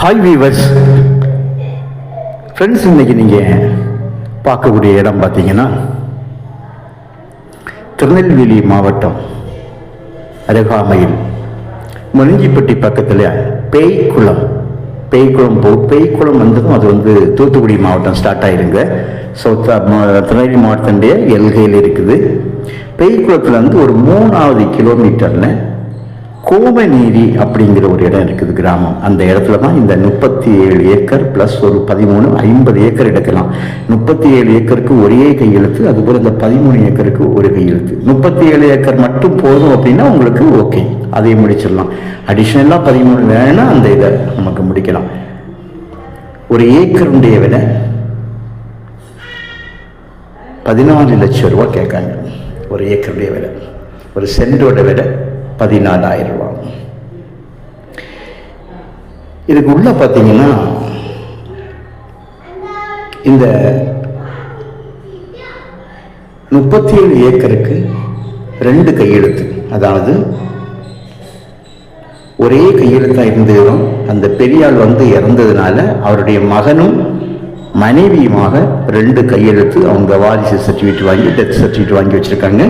Hi viewers friends இன்னைக்கு நீங்கள் பார்க்கக்கூடிய இடம் பார்த்தீங்கன்னா திருநெல்வேலி மாவட்டம் அருகாமையில் முனிஞ்சிப்பட்டி பக்கத்தில் பேய்க்குளம். பேய்க்குளம் போ பேய்க்குளம் வந்ததும் அது வந்து தூத்துக்குடி மாவட்டம் ஸ்டார்ட் ஆயிருங்க. ஸோ திருநெல்வேலி மாவட்டத்தினுடைய எல்கையில் இருக்குது. பேய்க்குளத்தில் வந்து ஒரு மூணாவது கிலோமீட்டரில் கோமநீரி அப்படிங்கிற ஒரு இடம் இருக்குது கிராமம். அந்த இடத்துல தான் இந்த முப்பத்தி ஏழு ஏக்கர் ப்ளஸ் ஒரு பதிமூணு ஐம்பது ஏக்கர் எடுக்கலாம். முப்பத்தி ஏழு ஏக்கருக்கு ஒரே கையெழுத்து அதுபோல் இந்த பதிமூணு ஏக்கருக்கு ஒரு கையெழுத்து முப்பத்தி ஏழு ஏக்கர் மட்டும் போதும் அப்படின்னா உங்களுக்கு ஓகே. அதையும் முடிச்சிடலாம். அடிஷ்னலாக பதிமூணு வேணா அந்த இதை நமக்கு முடிக்கலாம். ஒரு ஏக்கருடைய விலை பதினாலு லட்சம் ரூபா கேட்காங்க. ஒரு ஏக்கருடைய விலை. ஒரு சென்டோட விலை பதினாலாயிரம் ரூபா இதுக்கு உள்ள பார்த்தீங்கன்னா இந்த முப்பத்தி ஏழு ஏக்கருக்கு ரெண்டு கையெழுத்து. அதாவது ஒரே கையெழுத்தாக இருந்ததும் அந்த பெரியாள் வந்து இறந்ததுனால அவருடைய மகனும் மனைவியுமாக ரெண்டு கையெழுத்து அவங்க வாரிசு சர்டிஃபிகேட் வாங்கி டெத் சர்டிஃபிகேட் வாங்கி வச்சுருக்காங்க.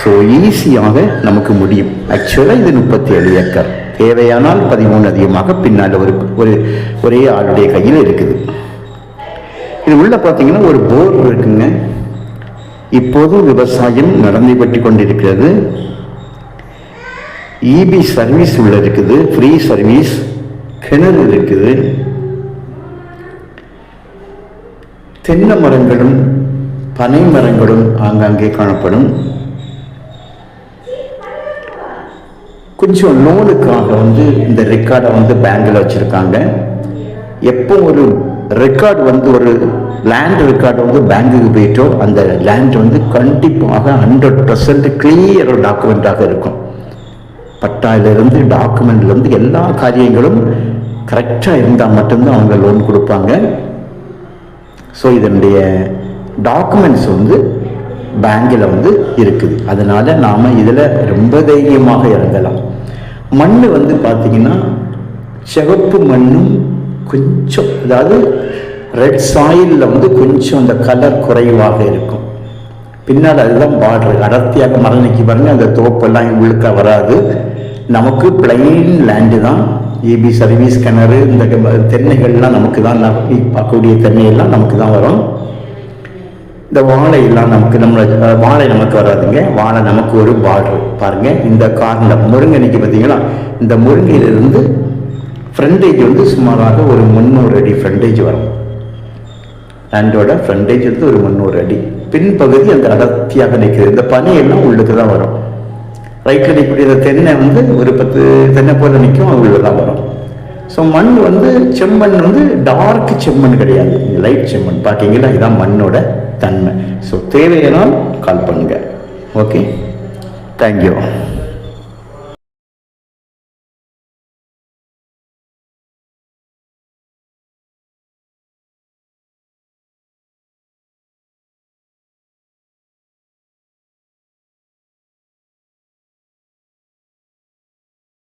ஸோ ஈஸியாக நமக்கு முடியும். ஆக்சுவலாக இது முப்பத்தி ஏழு ஏக்கர். தேவையானால் பதிமூணு அதிகமாக பின்னால் ஒரு ஒரு ஒரே ஆளுடைய கையில் இருக்குது. இது உள்ள பார்த்தீங்கன்னா ஒரு போர் இருக்குங்க. இப்போது விவசாயம் நடந்து கொண்டிருக்கிறது. இபி சர்வீஸ் உள்ள இருக்குது. ஃப்ரீ சர்வீஸ் கிணறு இருக்குது. தென்னை மரங்களும் பனை மரங்களும் ஆங்காங்கே காணப்படும். கொஞ்சம் லோனுக்காக வந்து இந்த ரெக்கார்டை வந்து பேங்கில் வச்சுருக்காங்க. எப்போ ஒரு ரெக்கார்டு வந்து ஒரு லேண்ட் ரெக்கார்டு வந்து பேங்குக்கு போயிட்டோ அந்த லேண்ட் வந்து கண்டிப்பாக ஹண்ட்ரட் பர்சன்ட் கிளியர் டாக்குமெண்ட்டாக இருக்கும். பட்டாயிலிருந்து டாக்குமெண்ட்லேருந்து எல்லா காரியங்களும் கரெக்டாக இருந்தால் மட்டும்தான் அவங்க லோன் கொடுப்பாங்க. ஸோ இதனுடைய டாக்குமெண்ட்ஸ் வந்து பேங்கில் வந்து இருக்குது. அதனால் நாம் இதில் ரொம்ப தைரியமாக இறங்கலாம். மண் வந்து பார்த்திங்கன்னா சிவப்பு மண்ணும் கொஞ்சம் அதாவது ரெட் சாயிலில் வந்து கொஞ்சம் அந்த கலர் குறைவாக இருக்கும். பின்னால் அதுதான் பார்டர் அடர்த்தியாக மரம் நிற்கி பாருங்க அந்த தோப்பெல்லாம் உள்ளுக்க வராது. நமக்கு பிளைன் லேண்டு தான். ஏபி சர்வீஸ் கிணறு இந்த தென்னைகள்லாம் நமக்கு தான் பார்க்கக்கூடிய தென்னையெல்லாம் நமக்கு தான் வரும். இந்த வாழை எல்லாம் நமக்கு நம்மளை வாழை நமக்கு வராதுங்க. வாழை நமக்கு ஒரு பார்டர் பாருங்க இந்த கார்னில் முருங்கனைக்கு நிற்கி பார்த்தீங்களா இந்த முருங்கையிலிருந்து ஃப்ரண்டேஜ் வந்து சுமாராக ஒரு முந்நூறு அடி ஃப்ரண்டேஜ் வரும். லேண்டோட ஃப்ரண்டேஜ் வந்து ஒரு முந்நூறு அடி. பின்பகுதி அந்த அடர்த்தியாக நிற்கிறது. இந்த பனையெல்லாம் உள்ளுக்கு தான் வரும். ரைட்டில் நிற்கக்கூடிய இந்த தென்னை வந்து ஒரு பத்து தென்னை போல நிற்கும் அது உள்ளே தான் வரும். ஸோ மண் வந்து செம்மண் வந்து டார்க் செம்மண் கிடையாது. லைட் செம்மண். பார்த்தீங்களா இதுதான் மண்ணோட தன்மை. ஸோ தேவையெல்லாம் கால் பண்ணுங்க. Okay thank you